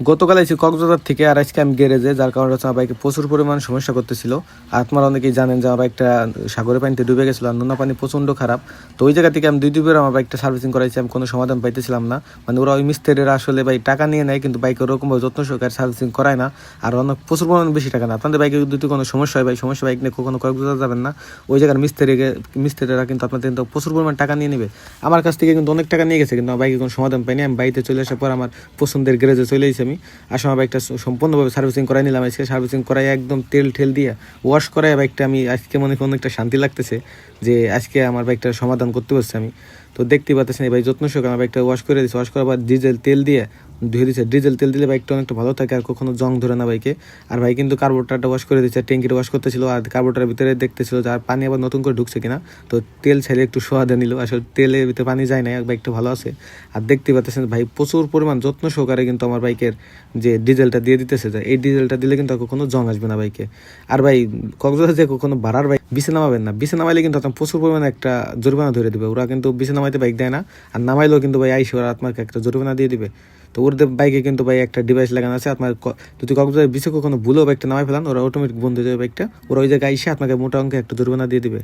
গতকাল এসে কক্সবাজার থেকে আর আজকে আমি গ্যারেজে, যার কারণে হচ্ছে আমার বাইকে প্রচুর পরিমাণ সমস্যা করতেছিল। আর আপনারা অনেকেই জানেন যে আমার বাইকটা সাগরের পানিতে ডুবে গেছিল আর নোনা পানি প্রচণ্ড খারাপ। তো ওই জায়গা থেকে আমি দুই দুবার আমার বাইকটা সার্ভিসিং করাইছি, আমি কোনো সমাধান পাইতেছিলাম না। মানে ওরা ওই মিস্ত্রিরা আসলে ভাই টাকা নিয়ে নেয়, কিন্তু বাইকে ওরকমভাবে যত্ন সহকারে সার্ভিসিং করায় না। আর অনেক প্রচুর পরিমাণ বেশি টাকা না আপনাদের বাইকে যদি কোনো সমস্যা হয় ভাই? সমস্যা বাইক নিয়ে কখনো কক্সবাজার যাবেন না? ওই জায়গার মিস্ত্রিকে মিস্ত্রিরা কিন্তু আপনাদের কিন্তু প্রচুর পরিমাণ টাকা নিয়ে নেবে। আমার কাছ থেকে কিন্তু অনেক টাকা নিয়ে গেছে, কিন্তু আমার বাইকে কোনো সমাধান পাইনি। আমি বাড়িতে চলে আসার পর আমার পছন্দের গ্যারেজে চলে এসেছি আমি। আমার বাইকটা সম্পূর্ণভাবে সার্ভিসিং করাই নিলাম। আজকে সার্ভিসিং করাই একদম তেল ঠেল দিয়ে ওয়াশ করাই বাইকটা আমি আজকে মনে করি অনেকটা শান্তি লাগতেছে যে আজকে আমার বাইকটা সমাধান করতে পারছি আমি। তো দেখতে পাচ্ছেন এই ভাই যত্ন সহকারে আমার বাইকটা ওয়াশ করে দিয়েছি। ওয়াশ করার পর ডিজেল তেল দিয়ে ধুয়ে দিচ্ছে ডিজেল তেল দিলে বাইকটা অনেকটা ভালো থাকে আর কখনো জং ধরে না বাইকে। আর ভাই কিন্তু কার্বোরেটারটা ওয়াশ করে দিচ্ছে ট্যাঙ্কিটা ওয়াশ করতেছিল আর কার্বোরেটারের ভিতরে দেখতেছিল আর পানি আবার নতুন করে ঢুকছে কিনা। তো তেল ছেড়ে একটু সোয়াদে নিল। আসলে তেলের ভিতরে পানি যায় না বাইকটা ভালো আছে। আর দেখতে পাচ্ছেন ভাই, প্রচুর পরিমাণ যত্ন সহকারে কিন্তু আমার বাইকের যে ডিজেলটা দিয়ে দিতেছে এই ডিজেলটা দিলে কিন্তু কখনো জং আসবে না বাইকে। আর ভাই, কক্সবাজার যে কখনো ভাড়ার বাইক, বিছে নামাবেন না। বিছে নামাইলে কিন্তু আপনার প্রচুর পরিমাণে একটা জরিমানা ধরে দিবে। ওরা কিন্তু বিছে নামাইতে বাইক দেয় না। আর নামাইলেও কিন্তু ভাই আইসি ওরা আপনাকে একটা জরিমানা দিয়ে দিবে। তো ওর বাইকে কিন্তু ভাই একটা ডিভাইস লাগানো আছে, আপনার যদি কক্সবাজার বিশেষ কখনো ভুলেও বাইকটা নামাই ফেলান, ওরা অটোমেটিক বন্ধ হয়ে যাবে বাইকটা। ওরা ওই জায়গায় এসে আপনাকে মোটা অঙ্কে একটা জরিমানা দিয়ে দিবে।